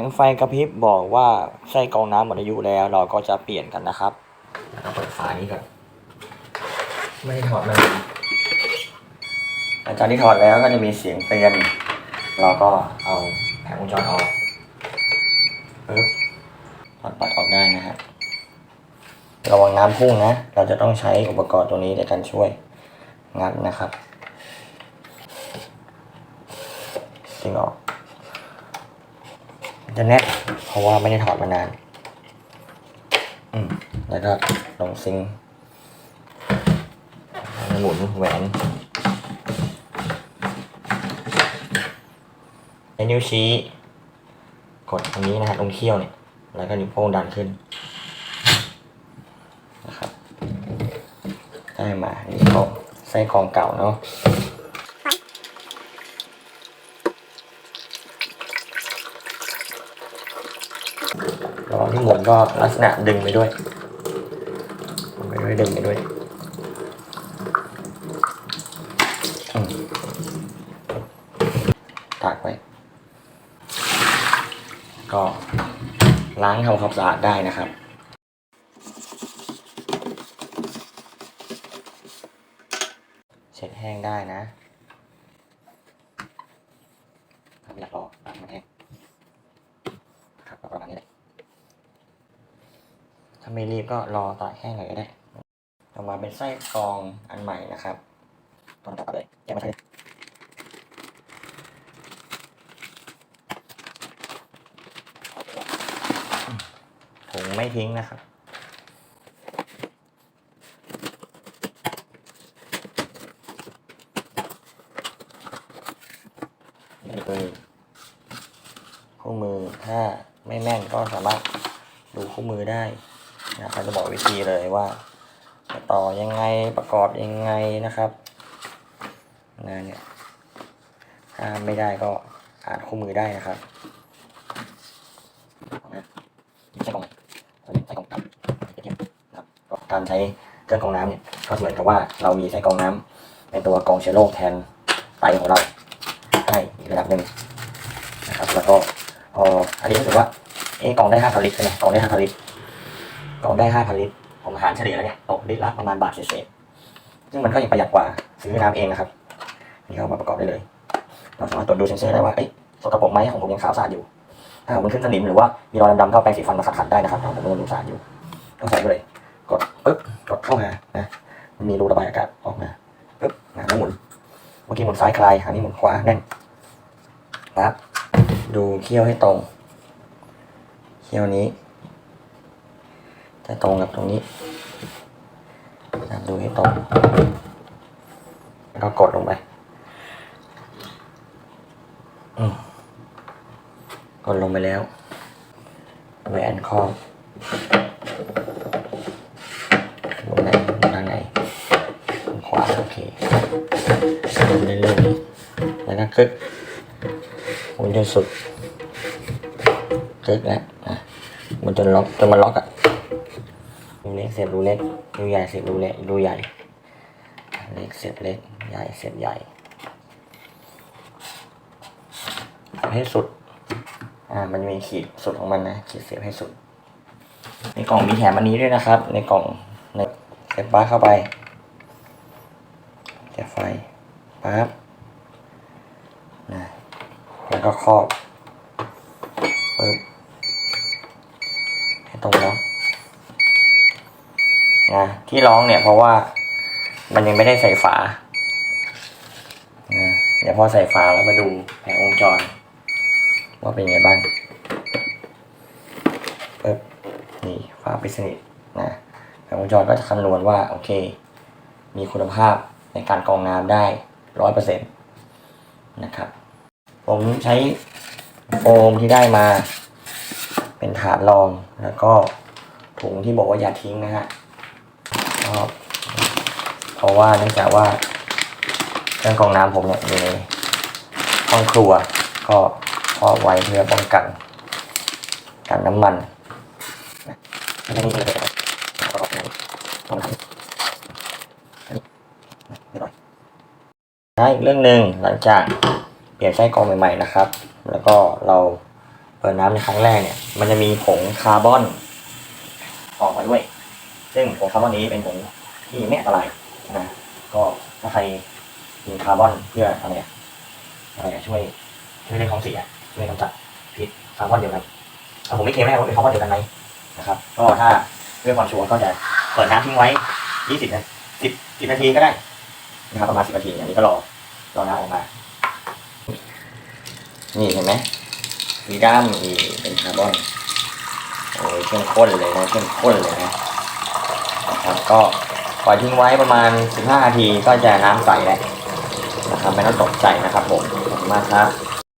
งไฟกระพริบบอกว่าไส้กรองน้ำหมดอายุแล้ว เราก็จะเปลี่ยนกันนะครับแล้วก็เปิดฝานี้ก่อนไม่ได้ถอดมันหลังจากที่ถอดแล้วก็จะมีเสียงเตือน เราก็เอาแผงวงจรออกปึ๊บถอดปลั๊กออกได้นะฮะระวังน้ำพุ่งนะ เราจะต้องใช้อุปกรณ์ตัวนี้ในการช่วยงัดนะครับดึงออก จะแน่นเพราะว่าไม่ได้ถอดมานาน อืม แล้วก็ลงซิงหมุนแหวนใช้นิ้วชี้ กดตรงนี้นะฮะตรงเขี้ยวเนี่ย แล้วก็นิ้วโป้งดันขึ้นนะครับได้มาอันนี้ก็ไส้กองเก่าเนาะ ระหว่างที่หมุนก็ลักษณะดึงไปด้วยหมุนไปด้วยดึงไปด้วยอืมตากไว้ ก็ล้างทำความสะอาดได้นะครับเช็ดแห้งได้นะทำอยากออกตากมันแห้งครับก็ประมาณนี้แหละ ถ้าไม่รีบก็รอตากแห้งหน่อยก็ได้ออกมาเป็นไส้กรองอันใหม่นะครับตอนกลับเลยแกะมาใช้ถุงไม่ทิ้งนะครับนี่คือคู่มือถ้าไม่แม่นก็สามารถดูคู่มือได้ นะเขาจะบอกวิธีเลยว่า ต่อยังไงประกอบยังไงนะครับนะเนี่ยถ้าไม่ได้ก็อ่านคู่มือได้นะครับนะใช้กล่องใช้กล่องกลับนะครับการใช้เครื่องกรองน้ำเนี่ยก็เหมือนกับว่าเรามีใช้กรองน้ำในตัวกรองเชื้อโรคแทนไตของเราให้อีกระดับหนึ่งนะครับ แล้วก็พออันนี้รู้สึกว่าเอ๊กองได้ห้าลิตรใช่ไหมกองได้ห้าลิตร กล่องได้ห้าพันลิตรผมหารเฉลี่ยแล้วเนี่ยตกลิตรละประมาณบาทเศษซึ่งมันก็ยังประหยัดกว่าซื้อน้ำเองนะครับนี่เอามาประกอบได้เลย เราสามารถตรวจดูเซ็นเซอร์ได้ว่าเอ๊ะสกปรกไหมของผมยังขาวสะอาดอยู่ ถ้าผมมันขึ้นสนิมหรือว่ามีรอยดำๆก็เอาแปรงสีฟันมาขัดๆได้นะครับของผมมันยังสะอาดอยู่ต้องใส่ไปเลย กดปึ๊บกดเข้ามานะมันมีรูระบายอากาศออกมาปึ๊บนะแล้วหมุนเมื่อกี้หมุนซ้ายคลายอันนี้หมุนขวาแน่นปั๊บดูเขี้ยวให้ตรงเขี้ยวนี้ จะตรงกับตรงนี้ดูให้ตรงแล้วก็กดลงไปอืมกดลงไปแล้วแหวนคอบลงไหนด้านไหนขวาโอเคหมุนเรื่อยๆแล้วก็กึกหมุนจนสุดกึกแล้วอะมันจนล็อกจนมันล็อกอะ รูเล็กเสียบรูเล็กรูใหญ่เสียบรูเล็กรูใหญ่ เล็กเสียบเล็ก ใหญ่เสียบใหญ่เสียบให้สุด อ่า มันมีขีดสุดของมันนะ ขีดเสียบให้สุด ในกล่องมีแถมอันนี้ด้วยนะครับ ในกล่องในเสียบปลั๊กเข้าไปเสียบไฟปั๊บนะแล้วก็ครอบปึ๊บให้ตรงแล้วนะ ที่ร้องเนี่ยเพราะว่ามันยังไม่ได้ใส่ฝาเดี๋ยวพอใส่ฝาแล้วมาดูแผงวงจร ว่าเป็นยังไงบ้างปึ๊บนี่ฝาปิดสนิทนะแผงวงจรก็จะคำนวณว่าโอเค มีคุณภาพในการกรองน้ำได้ร้อยเปอร์เซ็นต์นะครับ ผมใช้โฟมที่ได้มา เป็นถาดรองแล้วก็ถุงที่บอกว่าอย่าทิ้งนะฮะ ก็เพราะว่าเนื่องจากว่าเครื่องกรองน้ำผมเนี่ยอยู่ในห้องครัว ก็ครอบไว้เพื่อป้องกันกันน้ำมันนะไม่ได้มีอะไรเลยเอาออกนะต้องทำเรียบร้อยนะอีกเรื่องหนึ่งหลังจากเปลี่ยนไส้กรองใหม่ๆนะครับ แล้วก็เราเปิดน้ำในครั้งแรกเนี่ย มันจะมีผงคาร์บอน ออกมาด้วย ซึ่งผงคาร์บอนนี้เป็นผงที่ไม่อันตรายนะก็ถ้าใครกินคาร์บอนเพื่ออะไรอะไรช่วยช่วยเรื่องท้องเสียช่วยกำจัดพิษคาร์บอนเดียวกันแต่ผมไม่เคลมแน่ว่าเป็นคาร์บอนเดียวกันไหมนะครับ ก็ถ้าเพื่อความชัวร์ก็จะเปิดน้ำทิ้งไว้ 20นาที10 10นาทีก็ได้นะครับประมาณ 10นาทีอย่างนี้ก็รอรอน้ำออกมา นี่เห็นไหมสีดำนี่เป็นคาร์บอนโอ้ยเข้มข้นเลยนะเข้มข้นเลยนะ นะครับ ก็ปล่อยทิ้งไว้ประมาณ 15 นาทีก็จะน้ำใสแล้วนะครับไม่ต้องตกใจนะครับผมขอบคุณมากครับ